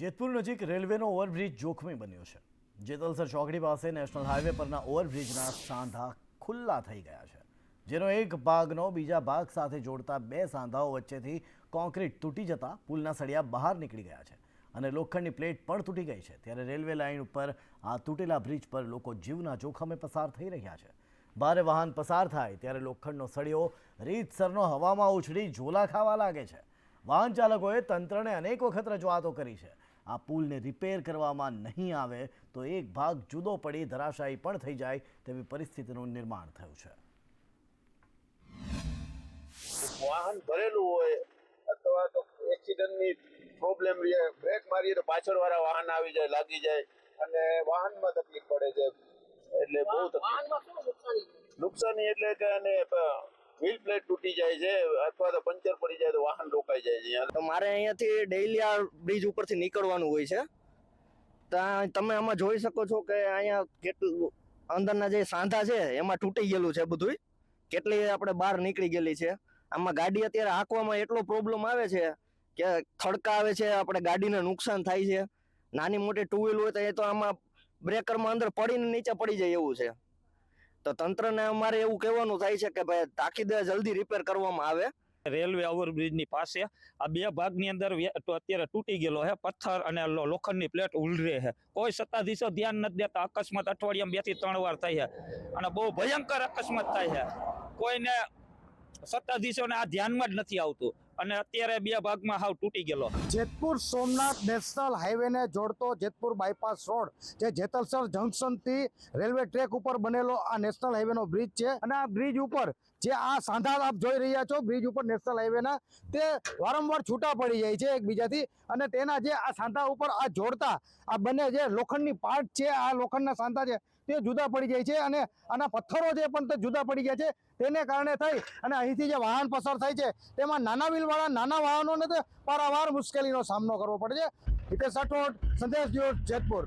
જેતપુર નજીક રેલવેનો ઓવરબ્રિજ જોખમી બન્યો છે. જેતલસર ચોકડી પાસે નેશનલ હાઈવે પરના ઓવરબ્રિજના સાંધા ખુલ્લા થઈ ગયા છે. જેનો એક ભાગનો બીજા ભાગ સાથે જોડતા બે સાંધાઓ વચ્ચેથી કોન્ક્રીટ તૂટી જતા પુલના સળિયા બહાર નીકળી ગયા છે અને લોખંડની પ્લેટ પણ તૂટી ગઈ છે. ત્યારે રેલવે લાઇન ઉપર આ તૂટેલા બ્રિજ પર લોકો જીવના જોખમે પસાર થઈ રહ્યા છે. ભારે વાહન પસાર થાય ત્યારે લોખંડનો સળિયો રીતસરનો હવામાં ઉછળી ઝોલા ખાવા લાગે છે. વાહન ચાલકોએ તંત્રને અનેક વખત રજૂઆતો કરી છે. આ પુલને રિપેર કરવામાં નહીં આવે તો એક ભાગ જુદો પડી ધરાશાયી પણ થઈ જાય તેવી પરિસ્થિતિનું નિર્માણ થયું છે. વાહન ભરેલું હોય અથવા તો એક્સિડન્ટની પ્રોબ્લેમ બ્રેક મારીએ તો પાછળ વાળા વાહન આવી જાય લાગી જાય અને વાહનમાં તકલીફ પડે છે. એટલે બહુ તકલીફ. નુકસાની? નુકસાની એટલે કે અને વ્હીલ પ્લેટ તૂટી જાય છે, અથવા તો પંચર પડી જાય તો વાહન રોકાઈ જાય છે તો મારે અહીંયાથી ડેઇલી આ બ્રિજ ઉપરથી નીકળવાનું હોય છે. ત્યાં તમે આમાં જોઈ શકો છો કે અહીંયા કેટલું અંદરના જે સાંધા છે, એમાં તૂટી ગયેલું છે બધું કેટલી આપણે બહાર નીકળી ગયેલી છે. આમાં ગાડી અત્યારે હાંકવામાં એટલો પ્રોબ્લેમ આવે છે કે ખડકા આવે છે, આપણે ગાડીને નુકસાન થાય છે. નાની મોટી ટુ વ્હીલ હોય તો એ તો આમાં બ્રેકરમાં અંદર પડીને નીચે પડી જાય એવું છે. તો તંત્રને અમારે એવું કહેવાનું થાય છે કે ભાઈ તાકીદે જલ્દી રિપેર કરવામાં આવે. રેલવે ઓવરબ્રિજની પાસે આ બે ભાગની અંદર અત્યારે તૂટી ગયેલો છે પથ્થર અને લોખંડની પ્લેટ ઉલરે છે કોઈ સત્તાધીશો ધ્યાન નથી દેતા અકસ્માત અઠવાડિયામાં બેથી ત્રણ વાર થાય છે અને બહુ ભયંકર અકસ્માત થાય છે કોઈને સત્તાધીશોને આ ધ્યાનમાં જ નથી આવતું. અને અત્યારે બે ભાગમાં હાવ તૂટી ગયેલો. જેતપુર સોમનાથ નેશનલ હાઈવેને જોડતો જેતપુર બાયપાસ રોડ, જે જેતલસર જંકશનથી રેલવે ટ્રેક ઉપર બનેલો આ નેશનલ હાઈવેનો બ્રિજ છે. અને આ બ્રિજ ઉપર જે આ સાંધા આપ જોઈ રહ્યા છો, બ્રિજ ઉપર નેશનલ હાઈવેના, તે વારંવાર છૂટા પડી જાય છે એકબીજાથી. અને તેના જે આ સાંધા ઉપર આ જોડતા આ બંને જે લોખંડની પાર્ટ છે, આ લોખંડના સાંધા છે તે જુદા પડી જાય છે અને આના પથ્થરો જે પણ તે જુદા પડી ગયા છે, તેને કારણે થઈ અને અહીંથી જે વાહન પસાર થાય છે, તેમાં નાના વ્હીલવાળા, નાના વાહનોને તે પારાવાર મુશ્કેલીનો સામનો કરવો પડે છે. હિતેશ રાઠોડ, સંદેશ ન્યૂઝ જેતપુર.